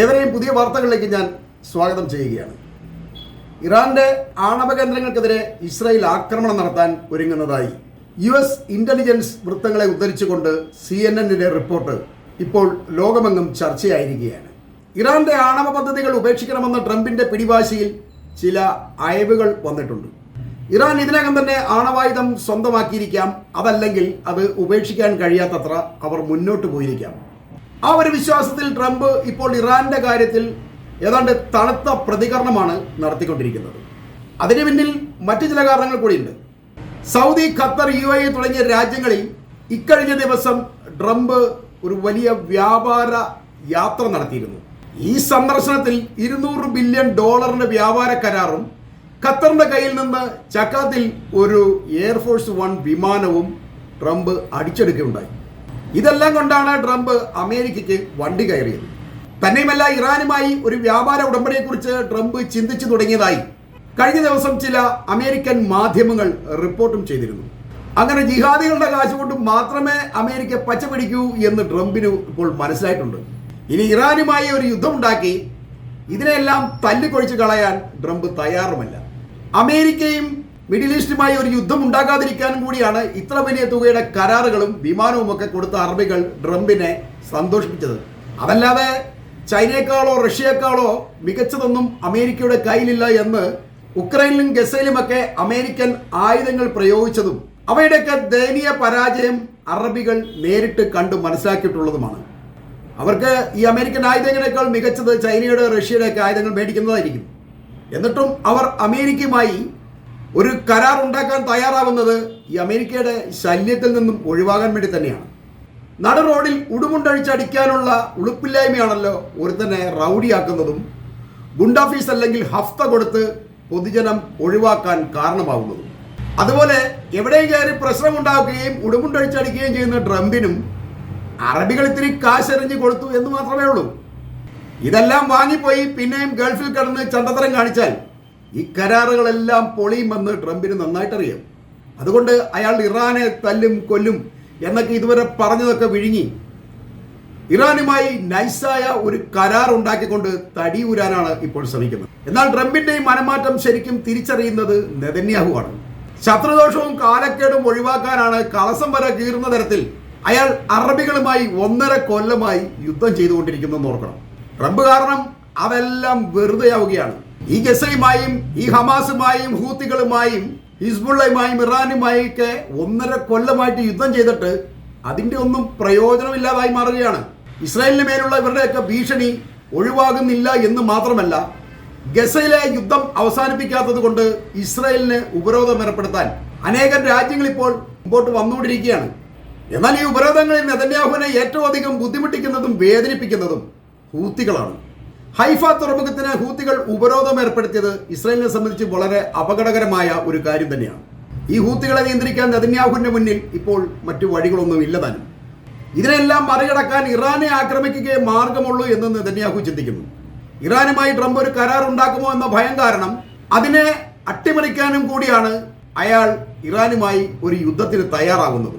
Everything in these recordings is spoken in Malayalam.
ഏവരെയും പുതിയ വാർത്തകളിലേക്ക് ഞാൻ സ്വാഗതം ചെയ്യുകയാണ്. ഇറാന്റെ ആണവ കേന്ദ്രങ്ങൾക്കെതിരെ ഇസ്രായേൽ ആക്രമണം നടത്താൻ ഒരുങ്ങുന്നതായി യു എസ് ഇന്റലിജൻസ് വൃത്തങ്ങളെ ഉദ്ധരിച്ചുകൊണ്ട് സി എൻ എന്നിന്റെ റിപ്പോർട്ട് ഇപ്പോൾ ലോകമെങ്ങും ചർച്ചയായിരിക്കുകയാണ്. ഇറാന്റെ ആണവ പദ്ധതികൾ ഉപേക്ഷിക്കണമെന്ന ട്രംപിന്റെ പിടിവാശിയിൽ ചില അയവുകൾ വന്നിട്ടുണ്ട്. ഇറാൻ ഇതിനകം തന്നെ ആണവായുധം സ്വന്തമാക്കിയിരിക്കാം. അതല്ലെങ്കിൽ അത് ഉപേക്ഷിക്കാൻ കഴിയാത്തത്ര അവർ മുന്നോട്ട് പോയിരിക്കാം. ആ ഒരു വിശ്വാസത്തിൽ ട്രംപ് ഇപ്പോൾ ഇറാന്റെ കാര്യത്തിൽ ഏതാണ്ട് തണുത്ത പ്രതികരണമാണ് നടത്തിക്കൊണ്ടിരിക്കുന്നത്. അതിന് പിന്നിൽ മറ്റു ചില കാരണങ്ങൾ കൂടിയുണ്ട്. സൗദി ഖത്തർ യു എ തുടങ്ങിയ രാജ്യങ്ങളിൽ ഇക്കഴിഞ്ഞ ദിവസം ട്രംപ് ഒരു വലിയ വ്യാപാര യാത്ര നടത്തിയിരുന്നു. ഈ സന്ദർശനത്തിൽ ഇരുന്നൂറ് ബില്യൺ ഡോളറിന്റെ വ്യാപാര കരാറും ഖത്തറിന്റെ കയ്യിൽ നിന്ന് ചക്കാത്തിൽ ഒരു എയർഫോഴ്സ് വൺ വിമാനവും ട്രംപ് അടിച്ചെടുക്കുകയുണ്ടായി. ഇതെല്ലാം കൊണ്ടാണ് ട്രംപ് അമേരിക്കയ്ക്ക് വണ്ടി കയറിയത്. തന്നെയുമല്ല ഇറാനുമായി ഒരു വ്യാപാര ഉടമ്പടിയെക്കുറിച്ച് ട്രംപ് ചിന്തിച്ചു തുടങ്ങിയതായി കഴിഞ്ഞ ദിവസം ചില അമേരിക്കൻ മാധ്യമങ്ങൾ റിപ്പോർട്ടും ചെയ്തിരുന്നു. അങ്ങനെ ജിഹാദികളുടെ കാശ് കൊണ്ട് മാത്രമേ അമേരിക്ക പച്ചപിടിക്കൂ എന്ന് ട്രംപിന് ഇപ്പോൾ മനസ്സിലായിട്ടുണ്ട്. ഇനി ഇറാനുമായി ഒരു യുദ്ധമുണ്ടാക്കി ഇതിനെല്ലാം തല്ലിക്കൊഴിച്ച് കളയാൻ ട്രംപ് തയ്യാറുമല്ല. അമേരിക്കയും മിഡിൽ ഈസ്റ്റുമായി ഒരു യുദ്ധം ഉണ്ടാകാതിരിക്കാനും കൂടിയാണ് ഇത്ര വലിയ തുകയുടെ കരാറുകളും വിമാനവും ഒക്കെ കൊടുത്ത അറബികൾ ട്രംപിനെ സന്തോഷിപ്പിച്ചത്. അതല്ലാതെ ചൈനയെക്കാളോ റഷ്യയെക്കാളോ മികച്ചതൊന്നും അമേരിക്കയുടെ കയ്യിലില്ല എന്ന് ഉക്രൈനിലും ഗസയിലുമൊക്കെ അമേരിക്കൻ ആയുധങ്ങൾ പ്രയോഗിച്ചതും അവയുടെയൊക്കെ ദയനീയ പരാജയം അറബികൾ നേരിട്ട് കണ്ടു മനസ്സിലാക്കിയിട്ടുള്ളതുമാണ്. അവർക്ക് ഈ അമേരിക്കൻ ആയുധങ്ങളെക്കാൾ മികച്ചത് ചൈനയുടെ റഷ്യയുടെ ഒക്കെ ആയുധങ്ങൾ മേടിക്കുന്നതായിരിക്കും. എന്നിട്ടും അവർ അമേരിക്കയുമായി ഒരു കരാർ ഉണ്ടാക്കാൻ തയ്യാറാവുന്നത് ഈ അമേരിക്കയുടെ ശല്യത്തിൽ നിന്നും ഒഴിവാകാൻ വേണ്ടി തന്നെയാണ്. നട റോഡിൽ ഉടുമുണ്ടഴിച്ചടിക്കാനുള്ള ഉളുപ്പില്ലായ്മയാണല്ലോ ഒരുത്തനെ റൗഡിയാക്കുന്നതും ഗുണ്ടാഫീസ് അല്ലെങ്കിൽ ഹഫ്ത കൊടുത്ത് പൊതുജനം ഒഴിവാക്കാൻ കാരണമാവുന്നതും. അതുപോലെ എവിടെയും കയറി പ്രശ്നമുണ്ടാക്കുകയും ഉടുമുണ്ടഴിച്ചടിക്കുകയും ചെയ്യുന്ന ട്രംപിനും അറബികൾ ഇത്തിരി കാശെറിഞ്ഞ് കൊടുത്തു എന്ന് മാത്രമേ ഉള്ളൂ. ഇതെല്ലാം വാങ്ങിപ്പോയി പിന്നെയും ഗൾഫിൽ കിടന്ന് ചണ്ടത്തരം കാണിച്ചാൽ ഈ കരാറുകളെല്ലാം പൊളിയുമെന്ന് ട്രംപിന് നന്നായിട്ടറിയാം. അതുകൊണ്ട് അയാൾ ഇറാനെ തല്ലും കൊല്ലും എന്നൊക്കെ ഇതുവരെ പറഞ്ഞതൊക്കെ വിഴുങ്ങി. ഇറാനുമായി നൈസായ ഒരു കരാർ ഉണ്ടാക്കിക്കൊണ്ട് തടി ഊരാനാണ് ഇപ്പോൾ ശ്രമിക്കുന്നത്. എന്നാൽ ട്രംപിന്റെയും മനമാറ്റം ശരിക്കും തിരിച്ചറിയുന്നത് നെതന്യാഹുവാണ്. ശത്രുദോഷവും കാലക്കേടും ഒഴിവാക്കാനാണ് കളസം വരെ കീറുന്ന തരത്തിൽ അയാൾ അറബികളുമായി ഒന്നര കൊല്ലമായി യുദ്ധം ചെയ്തുകൊണ്ടിരിക്കുന്നെന്ന് ഓർക്കണം. ട്രംപ് കാരണം അതെല്ലാം വെറുതെയാവുകയാണ്. ഈ ഗസയുമായും ഈ ഹമാസുമായും ഹൂത്തികളുമായും ഹിസ്ബുള്ളയുമായും ഇറാനുമായും ഒക്കെ ഒന്നര കൊല്ലമായിട്ട് യുദ്ധം ചെയ്തിട്ട് അതിന്റെ ഒന്നും പ്രയോജനമില്ലാതായി മാറുകയാണ്. ഇസ്രായേലിന് മേലുള്ള ഇവരുടെയൊക്കെ ഭീഷണി ഒഴിവാകുന്നില്ല എന്ന് മാത്രമല്ല ഗസയിലെ യുദ്ധം അവസാനിപ്പിക്കാത്തത് കൊണ്ട് ഇസ്രായേലിന് ഉപരോധം ഏർപ്പെടുത്താൻ അനേകം രാജ്യങ്ങൾ ഇപ്പോൾ മുമ്പോട്ട് വന്നുകൊണ്ടിരിക്കുകയാണ്. എന്നാൽ ഈ ഉപരോധങ്ങളിൽ നെതന്യാഹുവിനെ ഏറ്റവും അധികം ബുദ്ധിമുട്ടിക്കുന്നതും വേദനിപ്പിക്കുന്നതും ഹൂത്തികളാണ്. ഹൈഫ തുറമുഖത്തിന് ഹൂത്തികൾ ഉപരോധം ഏർപ്പെടുത്തിയത് ഇസ്രായേലിനെ സംബന്ധിച്ച് വളരെ അപകടകരമായ ഒരു കാര്യം തന്നെയാണ്. ഈ ഹൂത്തികളെ നിയന്ത്രിക്കാൻ നെതന്യാഹുവിന്റെ മുന്നിൽ ഇപ്പോൾ മറ്റു വഴികളൊന്നും ഇല്ലതാനും ഇതിനെല്ലാം മറികടക്കാൻ ഇറാനെ ആക്രമിക്കുകയേ മാർഗമുള്ളൂ എന്ന് നെതന്യാഹു ചിന്തിക്കുന്നു. ഇറാനുമായി ട്രംപ് ഒരു കരാർ ഉണ്ടാക്കുമോ എന്ന ഭയം കാരണം അതിനെ അട്ടിമറിക്കാനും കൂടിയാണ് അയാൾ ഇറാനുമായി ഒരു യുദ്ധത്തിന് തയ്യാറാകുന്നത്.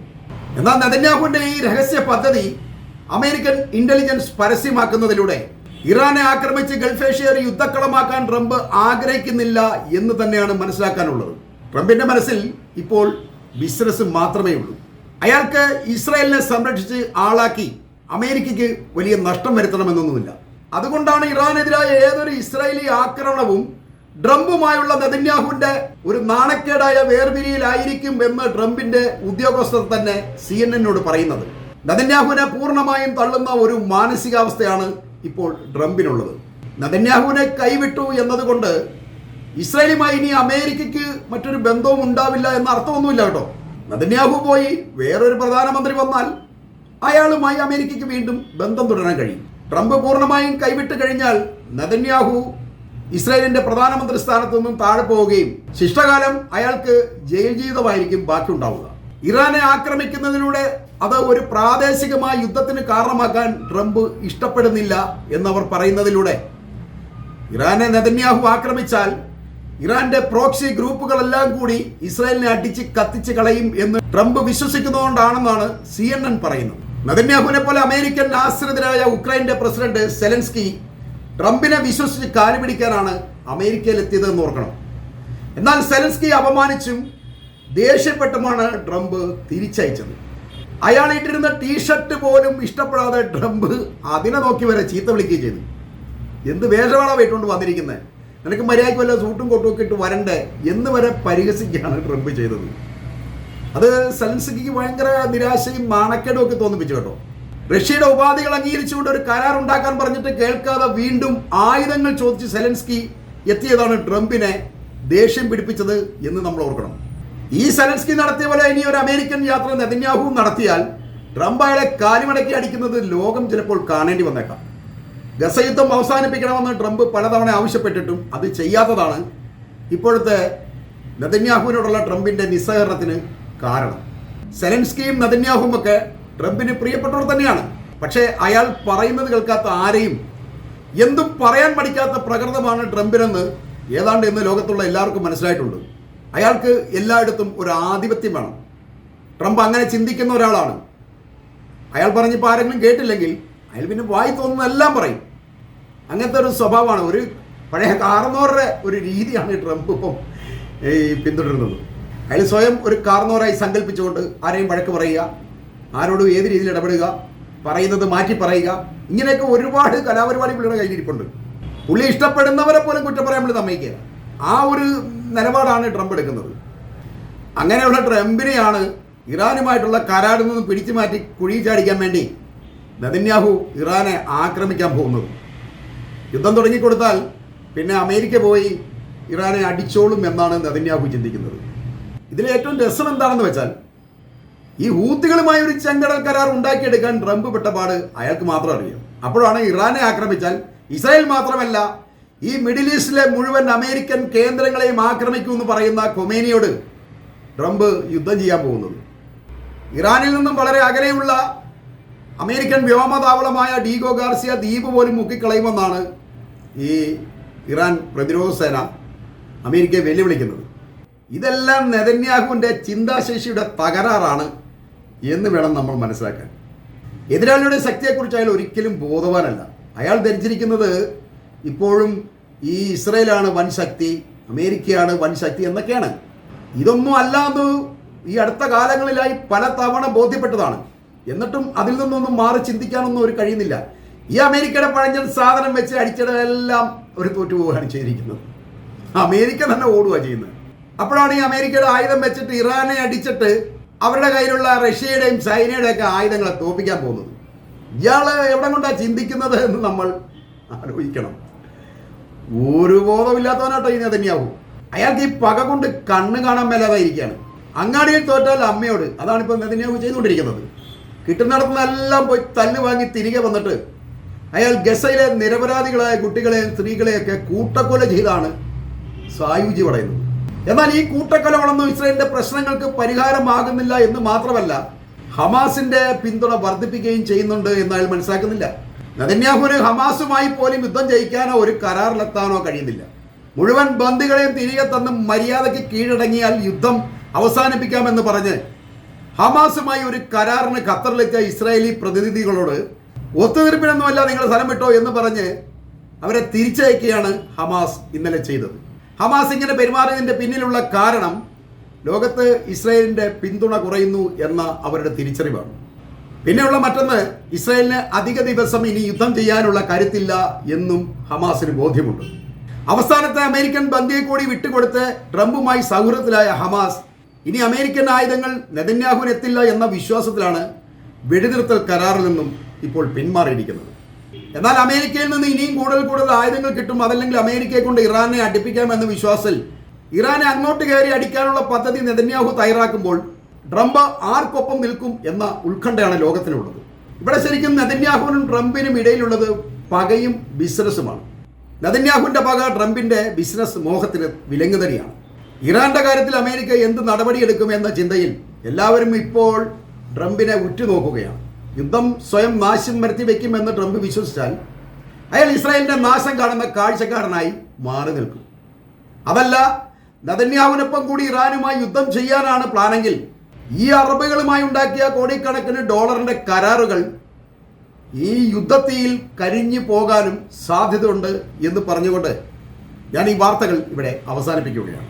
എന്നാൽ നെതന്യാഹുവിന്റെ ഈ രഹസ്യ പദ്ധതി അമേരിക്കൻ ഇന്റലിജൻസ് പരസ്യമാക്കുന്നതിലൂടെ ഇറാനെ ആക്രമിച്ച് ഗൾഫേഷ്യ ഒരു യുദ്ധക്കളമാക്കാൻ ട്രംപ് ആഗ്രഹിക്കുന്നില്ല എന്ന് തന്നെയാണ് മനസ്സിലാക്കാനുള്ളത്. ട്രംപിന്റെ മനസ്സിൽ ഇപ്പോൾ ബിസിനസ് മാത്രമേ ഉള്ളൂ. അയാൾക്ക് ഇസ്രായേലിനെ സംരക്ഷിച്ച് ആളാക്കി അമേരിക്കയ്ക്ക് വലിയ നഷ്ടം വരുത്തണമെന്നൊന്നുമില്ല. അതുകൊണ്ടാണ് ഇറാനെതിരായ ഏതൊരു ഇസ്രായേലി ആക്രമണവും ട്രംപുമായുള്ള നെതന്യാഹുവിന്റെ ഒരു നാണക്കേടായ വേർപിരിയിലായിരിക്കും എന്ന് ട്രംപിന്റെ ഉദ്യോഗസ്ഥർ തന്നെ സി എൻ എന്നോട് പറയുന്നത്. നെതന്യാഹുവിനെ പൂർണമായും തള്ളുന്ന ഒരു മാനസികാവസ്ഥയാണ് ഇപ്പോൾ ട്രംപിനുള്ളത്. നദന്യാഹുവിനെ കൈവിട്ടു എന്നതുകൊണ്ട് ഇസ്രായേലുമായി ഇനി അമേരിക്കയ്ക്ക് മറ്റൊരു ബന്ധവും ഉണ്ടാവില്ല എന്ന അർത്ഥമൊന്നുമില്ല കേട്ടോ. നദന്യാഹു പോയി വേറൊരു പ്രധാനമന്ത്രി വന്നാൽ അയാളുമായി അമേരിക്കയ്ക്ക് വീണ്ടും ബന്ധം തുടരാൻ കഴിയും. ട്രംപ് പൂർണമായും കൈവിട്ട് കഴിഞ്ഞാൽ നദന്യാഹു ഇസ്രായേലിന്റെ പ്രധാനമന്ത്രി സ്ഥാനത്ത് നിന്നും താഴെ പോവുകയും ശിഷ്ടകാലം അയാൾക്ക് ജയിൽ ജീവിതമായിരിക്കും ബാക്കിയുണ്ടാവുക. ഇറാനെ ആക്രമിക്കുന്നതിലൂടെ അത് ഒരു പ്രാദേശികമായ യുദ്ധത്തിന് കാരണമാക്കാൻ ട്രംപ് ഇഷ്ടപ്പെടുന്നില്ല എന്നവർ പറയുന്നതിലൂടെ. ഇറാനെ നെതന്യാഹു ആക്രമിച്ചാൽ ഇറാന്റെ പ്രോക്സി ഗ്രൂപ്പുകളെല്ലാം കൂടി ഇസ്രായേലിനെ അടിച്ച് കത്തിച്ച് കളയും എന്ന് ട്രംപ് വിശ്വസിക്കുന്നതുകൊണ്ടാണെന്നാണ് സി എൻ എൻ പറയുന്നത്. നെതന്യാഹുവിനെ പോലെ അമേരിക്കൻ ആശ്രിതരായ ഉക്രൈന്റെ പ്രസിഡന്റ് സെലൻസ്കി ട്രംപിനെ വിശ്വസിച്ച് കാലുപിടിക്കാനാണ് അമേരിക്കയിൽ എത്തിയതെന്ന് ഓർക്കണം. എന്നാൽ സെലൻസ്കി അപമാനിച്ചും ദേഷ്യപ്പെട്ടുമാണ് ട്രംപ് തിരിച്ചയച്ചത്. അയാൾ ഇട്ടിരുന്ന ടീഷർട്ട് പോലും ഇഷ്ടപ്പെടാതെ ട്രംപ് അതിനെ നോക്കി വരെ ചീത്ത വിളിക്കുകയും ചെയ്തു. എന്ത് വേഷമാണ് വീട്ടുകൊണ്ട് വന്നിരിക്കുന്നത്? നിനക്ക് മര്യാദയ്ക്ക് വല്ല സൂട്ടും കൊട്ടും ഒക്കെ ഇട്ട് വരണ്ടേ? എന്ന് വരെ പരിഹസിക്കുകയാണ് ട്രംപ് ചെയ്തത്. അത് സെലൻസ്കിക്ക് ഭയങ്കര നിരാശയും നാണക്കേടും ഒക്കെ തോന്നിപ്പിച്ചു കേട്ടോ. റഷ്യയുടെ ഉപാധികൾ അംഗീകരിച്ചുകൊണ്ട് ഒരു കരാർ ഉണ്ടാക്കാൻ പറഞ്ഞിട്ട് കേൾക്കാതെ വീണ്ടും ആയുധങ്ങൾ ചോദിച്ച് സെലൻസ്കി എത്തിയതാണ് ട്രംപിനെ ദേഷ്യം പിടിപ്പിച്ചത് എന്ന് നമ്മൾ ഓർക്കണം. ഈ സെലൻസ്കി നടത്തിയ പോലെ ഇനി ഒരു അമേരിക്കൻ യാത്ര നെതന്യാഹുവും നടത്തിയാൽ ട്രംപ് അയാളെ കാലിമടക്കി അടിക്കുന്നത് ലോകം ചിലപ്പോൾ കാണേണ്ടി വന്നേക്കാം. ഗസയുദ്ധം അവസാനിപ്പിക്കണമെന്ന് ട്രംപ് പലതവണ ആവശ്യപ്പെട്ടിട്ടും അത് ചെയ്യാത്തതാണ് ഇപ്പോഴത്തെ നെതന്യാഹുവിനോടുള്ള ട്രംപിന്റെ നിസ്സഹകരണത്തിന് കാരണം. സെലൻസ്കിയും നെതന്യാഹുവും ഒക്കെ ട്രംപിന് പ്രിയപ്പെട്ടവർ തന്നെയാണ്. പക്ഷേ അയാൾ പറയുന്നത് കേൾക്കാത്ത ആരെയും എന്തും പറയാൻ പഠിക്കാത്ത പ്രകൃതമാണ് ട്രംപിനെന്ന് ഏതാണ്ട് ഇന്ന് ലോകത്തുള്ള എല്ലാവർക്കും മനസ്സിലായിട്ടുണ്ട്. അയാൾക്ക് എല്ലായിടത്തും ഒരു ആധിപത്യം വേണം. ട്രംപ് അങ്ങനെ ചിന്തിക്കുന്ന ഒരാളാണ്. അയാൾ പറഞ്ഞിപ്പോൾ ആരെങ്കിലും കേട്ടില്ലെങ്കിൽ അയാൾ പിന്നെ വായി തോന്നുന്നതെല്ലാം പറയും. അങ്ങനത്തെ ഒരു സ്വഭാവമാണ്. ഒരു പഴയ കാർന്നോറുടെ ഒരു രീതിയാണ് ട്രംപ് ഇപ്പം ഈ പിന്തുടരുന്നത്. അയാൾ സ്വയം ഒരു കാർന്നോറായി സങ്കല്പിച്ചുകൊണ്ട് ആരെയും വഴക്ക് പറയുക ആരോടും ഏത് രീതിയിൽ ഇടപെടുക പറയുന്നത് മാറ്റി പറയുക ഇങ്ങനെയൊക്കെ ഒരുപാട് കലാപരിപാടി പുള്ളിയുടെ കയ്യിലിരിപ്പുണ്ട്. പുള്ളി ഇഷ്ടപ്പെടുന്നവരെ പോലും കുറ്റം പറയാൻ വേണ്ടി സമ്മതിക്കുക ആ ഒരു നിലപാടാണ് ട്രംപ് എടുക്കുന്നത്. അങ്ങനെയുള്ള ട്രംപിനെയാണ് ഇറാനുമായിട്ടുള്ള കരാറിൽ നിന്ന് പിടിച്ചു മാറ്റി കുഴി ചാടിക്കാൻ വേണ്ടി നദിന്യാഹു ഇറാനെ ആക്രമിക്കാൻ പോകുന്നത്. യുദ്ധം തുടങ്ങിക്കൊടുത്താൽ പിന്നെ അമേരിക്ക പോയി ഇറാനെ അടിച്ചോളും എന്നാണ് നദിന്യാഹു ചിന്തിക്കുന്നത്. ഇതിലെ ഏറ്റവും രസം എന്താണെന്ന് വെച്ചാൽ ഈ ഹൂത്തികളുമായി ഒരു ചെങ്കടൽ കരാർ ഉണ്ടാക്കിയെടുക്കാൻ ട്രംപ് പെട്ടപാട് അയാൾക്ക് മാത്രം അറിയാം. അപ്പോഴാണ് ഇറാനെ ആക്രമിച്ചാൽ ഇസ്രായേൽ മാത്രമല്ല ഈ മിഡിൽ ഈസ്റ്റിലെ മുഴുവൻ അമേരിക്കൻ കേന്ദ്രങ്ങളെയും ആക്രമിക്കുമെന്ന് പറയുന്ന കൊമേനിയോട് ട്രംപ് യുദ്ധം ചെയ്യാൻ പോകുന്നത്. ഇറാനിൽ നിന്നും വളരെ അകലെയുള്ള അമേരിക്കൻ വ്യോമതാവളമായ ഡീഗോ ഗാർസിയ ദ്വീപ് പോലും മുക്കിക്കളയുമെന്നാണ് ഈ ഇറാൻ പ്രതിരോധ സേന അമേരിക്കയെ വെല്ലുവിളിക്കുന്നത്. ഇതെല്ലാം നെതന്യാഹുവിന്റെ ചിന്താശേഷിയുടെ തകരാറാണ് എന്ന് വേണം നമ്മൾ മനസ്സിലാക്കാൻ. എതിരാളിയുടെ ശക്തിയെക്കുറിച്ച് അയാൾ ഒരിക്കലും ബോധവാനല്ല. അയാൾ ധരിച്ചിരിക്കുന്നത് ഇപ്പോഴും ഈ ഇസ്രയേലാണ് വൻ ശക്തി അമേരിക്കയാണ് വൻ ശക്തി എന്നൊക്കെയാണ്. ഇതൊന്നും അല്ലാന്ന് ഈ അടുത്ത കാലങ്ങളിലായി പല തവണ ബോധ്യപ്പെട്ടതാണ്. എന്നിട്ടും അതിൽ നിന്നൊന്നും മാറി ചിന്തിക്കാനൊന്നും ഒരു കഴിയുന്നില്ല. ഈ അമേരിക്കയുടെ പഴഞ്ഞ സാധനം വെച്ച് അടിച്ചിടെല്ലാം ഒരു തോറ്റുപോവുകയാണ് ചെയ്തിരിക്കുന്നത്. അമേരിക്ക തന്നെ ഓടുക ചെയ്യുന്നത്. അപ്പോഴാണ് ഈ അമേരിക്കയുടെ ആയുധം വെച്ചിട്ട് ഇറാനെ അടിച്ചിട്ട് അവരുടെ കയ്യിലുള്ള റഷ്യയുടെയും ചൈനയുടെയും ഒക്കെ ആയുധങ്ങളെ തോപ്പിക്കാൻ പോകുന്നത്. ഇയാൾ എവിടെ കൊണ്ടാണ് ചിന്തിക്കുന്നത് എന്ന് നമ്മൾ ആലോചിക്കണം. ഒരു ബോധമില്ലാത്തവനാട്ടോ ഈ നെതന്യാഹു. അയാൾക്ക് ഈ പക കൊണ്ട് കണ്ണ് കാണാൻ മേലാതായിരിക്കുകയാണ്. അങ്ങാടിയിൽ തോറ്റാൽ അമ്മയോട് അതാണ് ഇപ്പോൾ നെതന്യാവ് ചെയ്തുകൊണ്ടിരിക്കുന്നത് കിട്ടുന്നിടത്തുനിന്നെല്ലാം പോയി തല്ല് വാങ്ങി തിരികെ വന്നിട്ട് അയാൾ ഗസയിലെ നിരപരാധികളായ കുട്ടികളെയും സ്ത്രീകളെയൊക്കെ കൂട്ടക്കൊല ചെയ്താണ് സായുജി പറയുന്നത്. എന്നാൽ ഈ കൂട്ടക്കൊല വളർന്നു ഇസ്രയേലിന്റെ പ്രശ്നങ്ങൾക്ക് പരിഹാരമാകുന്നില്ല എന്ന് മാത്രമല്ല ഹമാസിന്റെ പിന്തുണ വർദ്ധിപ്പിക്കുകയും ചെയ്യുന്നുണ്ട് എന്ന് അയാൾ മനസ്സിലാക്കുന്നില്ല. നെതന്യാഹുവിന് ഹമാസുമായി പോലും യുദ്ധം ജയിക്കാനോ ഒരു കരാറിലെത്താനോ കഴിയുന്നില്ല. മുഴുവൻ ബന്ദികളെയും തിരികെ തന്ന് മര്യാദയ്ക്ക് കീഴടങ്ങിയാൽ യുദ്ധം അവസാനിപ്പിക്കാമെന്ന് പറഞ്ഞ് ഹമാസുമായി ഒരു കരാറിന് ഖത്തറിലെത്തിയ ഇസ്രായേലി പ്രതിനിധികളോട് ഒത്തുതീർപ്പിനൊന്നുമല്ല നിങ്ങൾ സ്ഥലം വിട്ടോ എന്ന് പറഞ്ഞ് അവരെ തിരിച്ചയക്കുകയാണ് ഹമാസ് ഇന്നലെ ചെയ്തത്. ഹമാസ് ഇങ്ങനെ പെരുമാറിയതിന്റെ പിന്നിലുള്ള കാരണം ലോകത്ത് ഇസ്രായേലിന്റെ പിന്തുണ കുറയുന്നു എന്ന അവരുടെ തിരിച്ചറിവാണ്. പിന്നെയുള്ള മറ്റൊന്ന് ഇസ്രായേലിന് അധിക ദിവസം ഇനി യുദ്ധം ചെയ്യാനുള്ള കരുത്തില്ല എന്നും ഹമാസിന് ബോധ്യമുണ്ട്. അവസാനത്തെ അമേരിക്കൻ ബന്ധിയെ കൂടി വിട്ടുകൊടുത്ത് ട്രംപുമായി സൗഹൃദത്തിലായ ഹമാസ് ഇനി അമേരിക്കൻ ആയുധങ്ങൾ നെതന്യാഹുവിനെത്തില്ല എന്ന വിശ്വാസത്തിലാണ് വെടിനിർത്തൽ കരാറിൽ നിന്നും ഇപ്പോൾ പിന്മാറിയിരിക്കുന്നത്. എന്നാൽ അമേരിക്കയിൽ നിന്ന് ഇനിയും കൂടുതൽ കൂടുതൽ ആയുധങ്ങൾ കിട്ടും അതല്ലെങ്കിൽ അമേരിക്കയെ കൊണ്ട് ഇറാനെ അടുപ്പിക്കാമെന്ന വിശ്വാസത്തിൽ ഇറാനെ അങ്ങോട്ട് കയറി അടിക്കാനുള്ള പദ്ധതി നെതന്യാഹു തയ്യാറാക്കുമ്പോൾ ട്രംപ് ആർക്കൊപ്പം നിൽക്കും എന്ന ഉത്കണ്ഠയാണ് ലോകത്തിനുള്ളത് ഇവിടെ ശരിക്കും നദന്യാഹുവിനും ട്രംപിനും ഇടയിലുള്ളത് പകയും ബിസിനസ്സുമാണ്. നദന്യാഹുവിന്റെ പക ട്രംപിന്റെ ബിസിനസ് മോഹത്തിന് വിലങ്ങുതടിയാണ് ഇറാന്റെ കാര്യത്തിൽ അമേരിക്ക എന്ത് നടപടിയെടുക്കും എന്ന ചിന്തയിൽ എല്ലാവരും ഇപ്പോൾ ട്രംപിനെ ഉറ്റുനോക്കുകയാണ്. യുദ്ധം സ്വയം നാശം വരുത്തി വയ്ക്കുമെന്ന് ട്രംപ് വിശ്വസിച്ചാൽ അയാൾ ഇസ്രായേലിന്റെ നാശം കാണുന്ന കാഴ്ചക്കാരനായി മാറി നിൽക്കും. അതല്ല നദന്യാവിനൊപ്പം കൂടി ഇറാനുമായി യുദ്ധം ചെയ്യാനാണ് പ്ലാനെങ്കിൽ ഈ അറബുകളുമായി ഉണ്ടാക്കിയ കോടിക്കണക്കിന് ഡോളറിന്റെ കരാറുകൾ ഈ യുദ്ധത്തിയിൽ കരിഞ്ഞു പോകാനും സാധ്യതയുണ്ട് എന്ന് പറഞ്ഞുകൊണ്ട് ഞാൻ ഈ വാർത്തകൾ ഇവിടെ അവസാനിപ്പിക്കുകയാണ്.